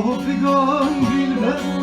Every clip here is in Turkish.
Yahu figan bilmem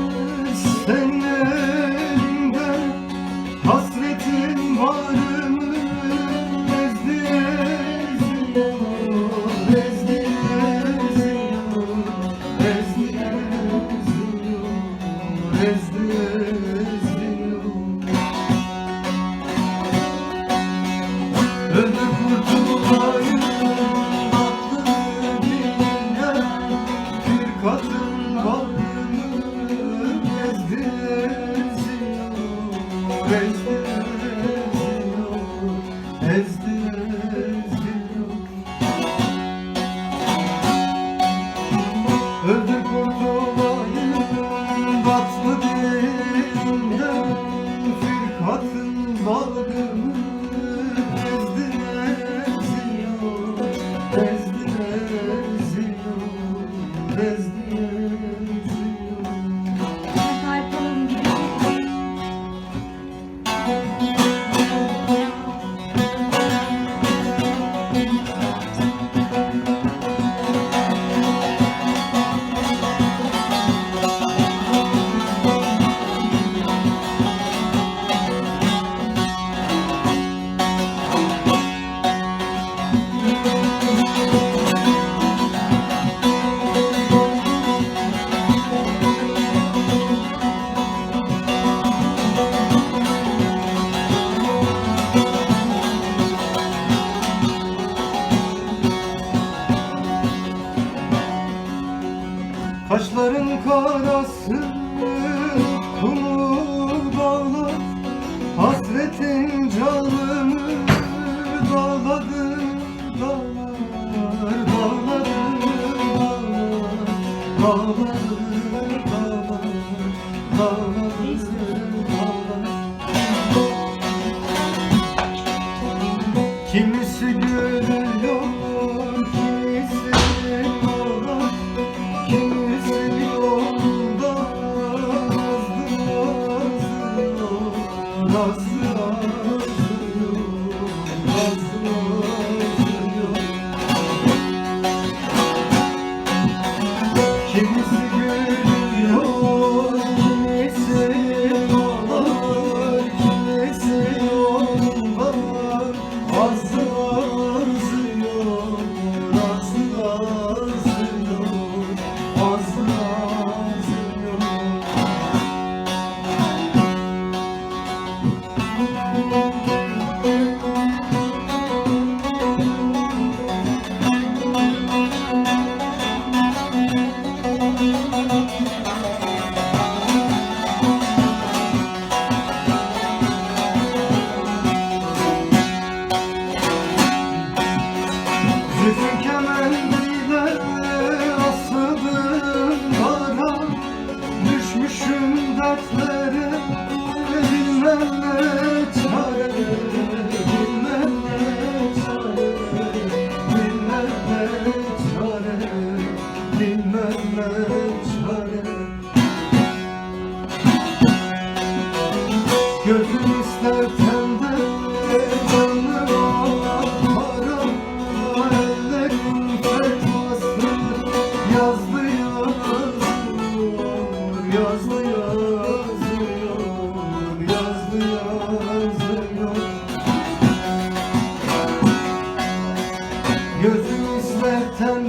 There's Kaşların karası kumu bağlar Hasretin canımı dağladı Dağlar, dağladı, dağlar Dağladı, dağlar, dağladı, Carlos Amen. Gözüm İsmet'ten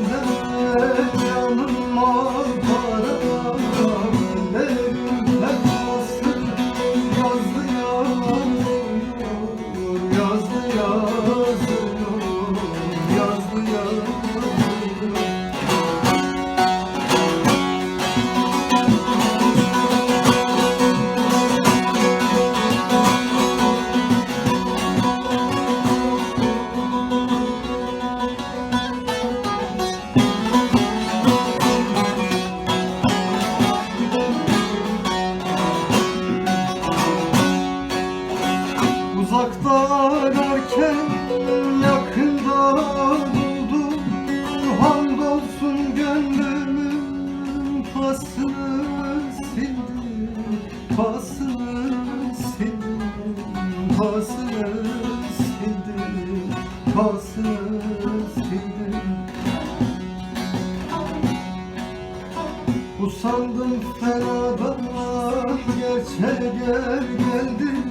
Usandım fenadan ah gerçeğe gel geldim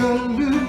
gönlüm